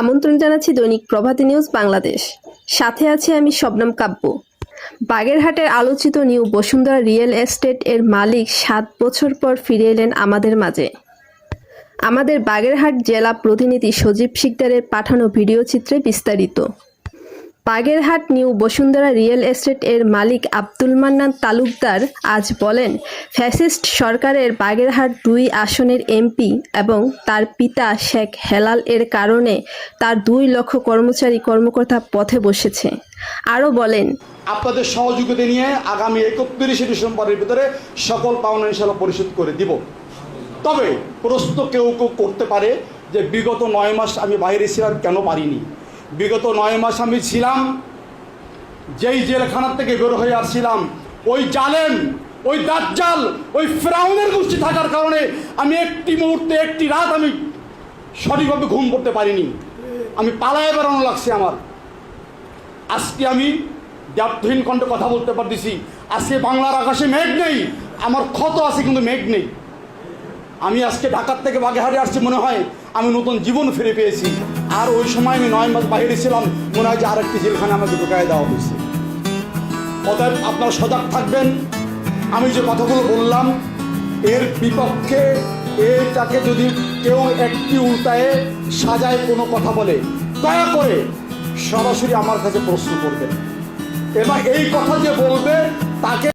আমন্ত্রণ জানাচ্ছি দৈনিক প্রভাতী নিউজ বাংলাদেশ। সাথে আছে আমি শবনম কাব্য। বাগেরহাটের আলোচিত নিউ বসুন্ধরা রিয়েল এস্টেট এর মালিক সাত বছর পর ফিরে এলেন আমাদের মাঝে। আমাদের বাগেরহাট জেলা প্রতিনিধি সজীব শিকদারের পাঠানো ভিডিও চিত্রে বিস্তারিত। Bagerhat new Bashundhara real estate এর মালিক আব্দুল মান্নান তালুকদার আজ বলেন, ফ্যাসিস্ট সরকারের বাগেরহাট দুই আসনের এমপি এবং তার পিতা শেখ হেলাল এর কারণে তার দুই লক্ষ কর্মচারী কর্মকর্তা পথে বসেছে। আরও বলেন, আপনাদের সহযোগিতা নিয়ে আগামী একত্রিশে ডিসেম্বরের ভিতরে সকল পাওনা ইনশাল্লাহ পরিশোধ করে দিব। তবে প্রশ্ন কেউ কেউ করতে পারে যে, বিগত নয় মাস আমি বাইরে ছিলাম কেন পারিনি? বিগত নয় মাস আমি ছিলাম, যেই জেলখানার থেকে বের হয়ে আসছিলাম, ওই জালেম, ওই দাজ্জাল, ওই ফ্রাউনের গোষ্ঠী থাকার কারণে আমি একটি মুহূর্তে, একটি রাত আমি সঠিকভাবে ঘুম করতে পারিনি। আমি পালায় বেড়ানো লাগছে আমার। আজকে আমি দ্ব্যর্থহীন কণ্ঠে কথা বলতে পারতেছি। আজকে বাংলার আকাশে মেঘ নেই, আমার ক্ষত আছে কিন্তু মেঘ নেই। আমি আজকে ঢাকার থেকে বাগেহাটে আসছি মনে হয়, আমি নতুন জীবন ফিরে পেয়েছি। আর ওই সময় আমি নয় মাস বাইরে ছিলাম, মনে হয় যে আরেকটি জেলখানে আমাকে ঢুকায় দেওয়া হয়েছে। অতএব আপনারা সজাগ থাকবেন। আমি যে কথাগুলো বললাম, এর বিপক্ষে এটাকে যদি কেউ একটি উল্টায়ে সাজায়, কোনো কথা বলে, দয়া করে সরাসরি আমার কাছে প্রশ্ন করবেন। এবার এই কথা যে বলবে, তাকে